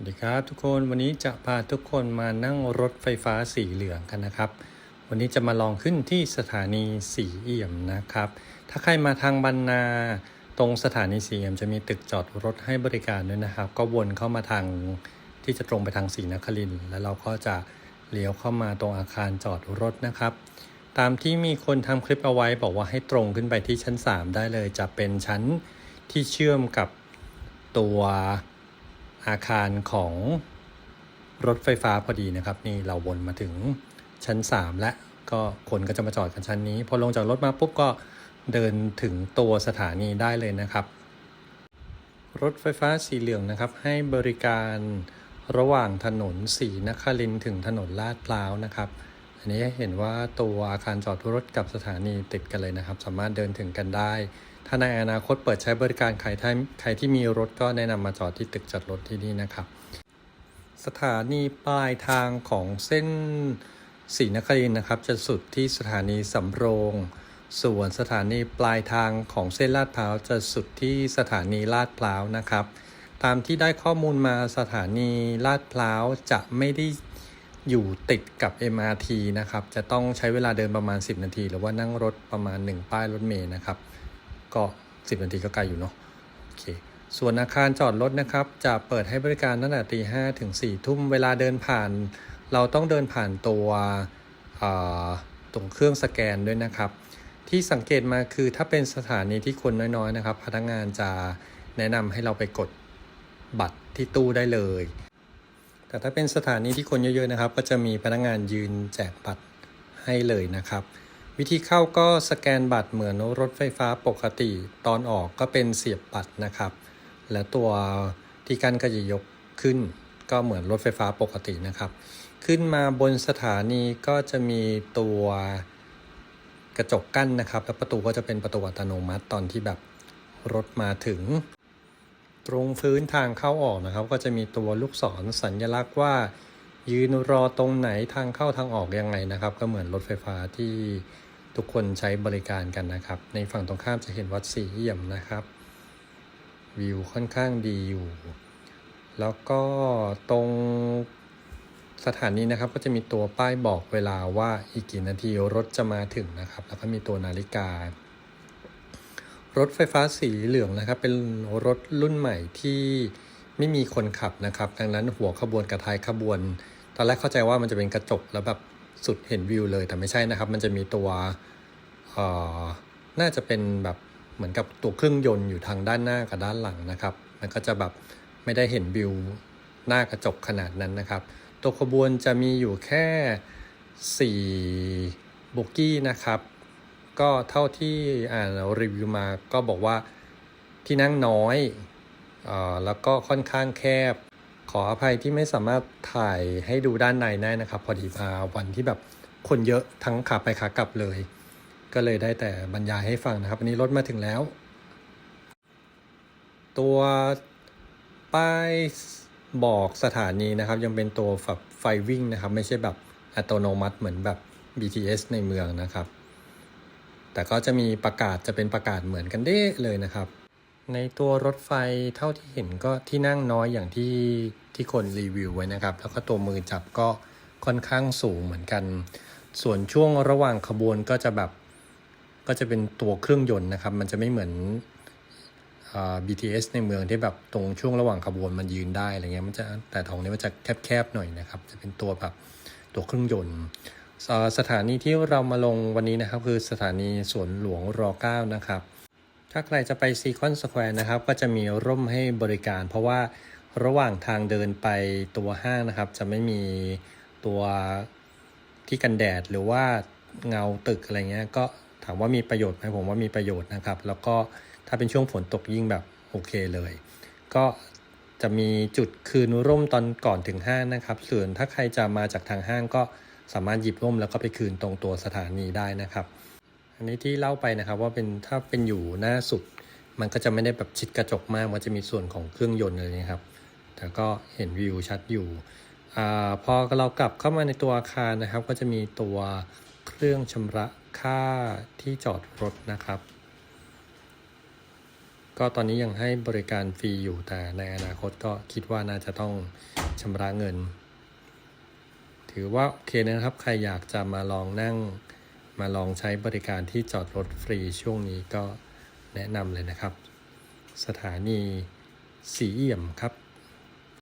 สวัสดีครับทุกคนวันนี้จะพาทุกคนมานั่งรถไฟฟ้าสีเหลืองกันนะครับ วันนี้จะมาลองขึ้นที่สถานีสีเอี่ยมนะครับ ถ้าใครมาทางบรรณาตรงสถานีสีเอี่ยมจะมีตึกจอดรถให้บริการด้วยนะครับ ก็วนเข้ามาทางที่จะตรงไปทางศรีนครินแล้วเราก็จะเลี้ยวเข้ามาตรงอาคารจอดรถนะครับ ตามที่มีคนทำคลิปเอาไว้บอกว่าให้ตรงขึ้นไปที่ชั้น 3 ได้เลยจะเป็นชั้นที่เชื่อมกับตัว อาคารของรถไฟฟ้าพอดีนะครับ นี่เราวนมาถึงชั้น 3 และก็คนก็จะมาจอดกันชั้นนี้ พอลงจากรถมาปุ๊บก็เดินถึงตัวสถานีได้เลยนะครับ รถไฟฟ้าสีเหลืองนะครับ ให้บริการระหว่างถนนสีนครินถึงถนนลาดพร้าวนะครับ อันนี้เห็นว่าตัวอาคารจอดรถกับสถานีติดกันเลยนะครับ สามารถเดินถึงกันได้ ถ้าในอนาคตเปิดใช้บริการใครที่ใครที่มีรถก็แนะนำมาจอดที่ตึกจอดรถที่นี่นะครับ สถานีปลายทางของเส้นศรีนครินนะครับ จะสุดที่สถานีสำโรง ส่วนสถานีปลายทางของเส้นลาดพร้าวจะสุดที่สถานีลาดพร้าวนะครับ ตามที่ได้ข้อมูลมาสถานีลาดพร้าวจะไม่ได้อยู่ติดกับ MRT นะครับ จะต้องใช้เวลาเดินประมาณ 10 นาที หรือว่านั่งรถประมาณ 1 ป้ายรถเมล์นะครับ ก็ 10 นาทีก็ไกลอยู่เนาะโอเคส่วนอาคารจอดรถนะครับ จะเปิดให้บริการตั้งแต่ตีห้ถึง4ี่ทุ่มเวลาเดินผ่าน เราต้องเดินผ่านตัวตรงเครื่องสแกนด้วยนะครับ ที่สังเกตมาคือถ้าเป็นสถานีที่คนน้อยๆนะครับ พนักงานจะแนะนำให้เราไปกดบัตรที่ตู้ได้เลย แต่ถ้าเป็นสถานีที่คนเยอะๆนะครับ ก็จะมีพนักงานยืนแจกบัตรให้เลยนะครับ วิธีเข้าก็สแกนบัตรเหมือนรถไฟฟ้าปกติ ตอนออกก็เป็นเสียบบัตรนะครับ และตัวที่กั้นก็จะยกขึ้น ก็เหมือนรถไฟฟ้าปกตินะครับ ขึ้นมาบนสถานีก็จะมีตัวกระจกกั้นนะครับ แล้วประตูก็จะเป็นประตูอัตโนมัติตอนที่แบบรถมาถึง ตรงพื้นทางเข้าออกนะครับ ก็จะมีตัวลูกศรสัญลักษณ์ว่า ยืนรอตรงไหนทางเข้าทางออกยังไงนะครับ ก็เหมือนรถไฟฟ้าที่ ทุกคนใช้บริการกันนะครับ ในฝั่งตรงข้ามจะเห็นวัดสีเอี่ยมนะครับ วิวค่อนข้างดีอยู่ แล้วก็ตรงสถานีนะครับก็จะมีตัวป้ายบอกเวลาว่าอีกกี่นาทีรถจะมาถึงนะครับ แล้วก็มีตัวนาฬิกา รถไฟฟ้าสีเหลืองนะครับ เป็นรถรุ่นใหม่ที่ไม่มีคนขับนะครับ ดังนั้นหัวขบวนกับท้ายขบวน ตอนแรกเข้าใจว่ามันจะเป็นกระจกแล้วแบบ สุดเห็นวิวเลยแต่ไม่ใช่นะครับ มันจะมีตัวเอ่อน่าจะเป็นแบบเหมือนกับตัวเครื่องยนต์อยู่ทางด้านหน้ากับด้านหลังนะครับ มันก็จะแบบไม่ได้เห็นวิวหน้ากระจกขนาดนั้นนะครับ ตัวขบวนจะมีอยู่แค่4บุกี้นะครับ ก็เท่าที่อ่านรีวิวมาก็บอกว่าที่นั่งน้อยออแล้วก็ค่อนข้างแคบ ขออภัยที่ไม่สามารถถ่ายให้ดูด้านในได้นะครับ พอดีมาวันที่แบบคนเยอะทั้งขาไปขากลับเลย ก็เลยได้แต่บรรยายให้ฟังนะครับ อันนี้รถมาถึงแล้ว ตัวป้ายบอกสถานีนะครับ ยังเป็นตัวแบบไฟวิ่งนะครับ ไม่ใช่แบบอัตโนมัติเหมือนแบบ BTS ในเมืองนะครับ แต่ก็จะมีประกาศจะเป็นประกาศเหมือนกันเด้เลยนะครับ ในตัวรถไฟเท่าที่เห็นก็ที่นั่งน้อยอย่างที่ที่คนรีวิวไว้นะครับ แล้วก็ตัวมือจับก็ค่อนข้างสูงเหมือนกัน ส่วนช่วงระหว่างขบวนก็จะแบบก็จะเป็นตัวเครื่องยนต์นะครับ มันจะไม่เหมือนอ่า BTS ในเมืองที่แบบตรงช่วงระหว่างขบวนมันยืนได้อะไรเงี้ยมันจะแต่ของนี้มันจะแคบๆหน่อยนะครับ จะเป็นตัวแบบตัวเครื่องยนต์ สถานีที่เรามาลงวันนี้นะครับ คือสถานีสวนหลวงร 9 นะครับ ถ้าใครจะไปซีคอนสแควร์นะครับก็จะมีร่มให้บริการ เพราะว่าระหว่างทางเดินไปตัวห้างนะครับ จะไม่มีตัวที่กันแดดหรือว่าเงาตึกอะไรเงี้ยก็ถามว่ามีประโยชน์ไหมผมว่ามีประโยชน์นะครับ แล้วก็ถ้าเป็นช่วงฝนตกยิ่งแบบโอเคเลย ก็จะมีจุดคืนร่มตอนก่อนถึงห้างนะครับ ส่วนถ้าใครจะมาจากทางห้างก็สามารถหยิบร่มแล้วก็ไปคืนตรงตัวสถานีได้นะครับ อันนี้ที่เล่าไปนะครับว่าเป็นถ้าเป็นอยู่หน้าสุด มันก็จะไม่ได้แบบชิดกระจกมาก มันจะมีส่วนของเครื่องยนต์อะไรนะครับ แต่ก็เห็นวิวชัดอยู่อพอเรากลับเข้ามาในตัวอาคารนะครับ ก็จะมีตัวเครื่องชำระค่าที่จอดรถนะครับ ก็ตอนนี้ยังให้บริการฟรีอยู่แต่ในอนาคตก็คิดว่าน่าจะต้องชำระเงิน ถือว่าโอเคนะครับ ใครอยากจะมาลองนั่ง มาลองใช้บริการที่จอดรถฟรีช่วงนี้ก็แนะนำเลยนะครับ สถานีสีเอี่ยมครับ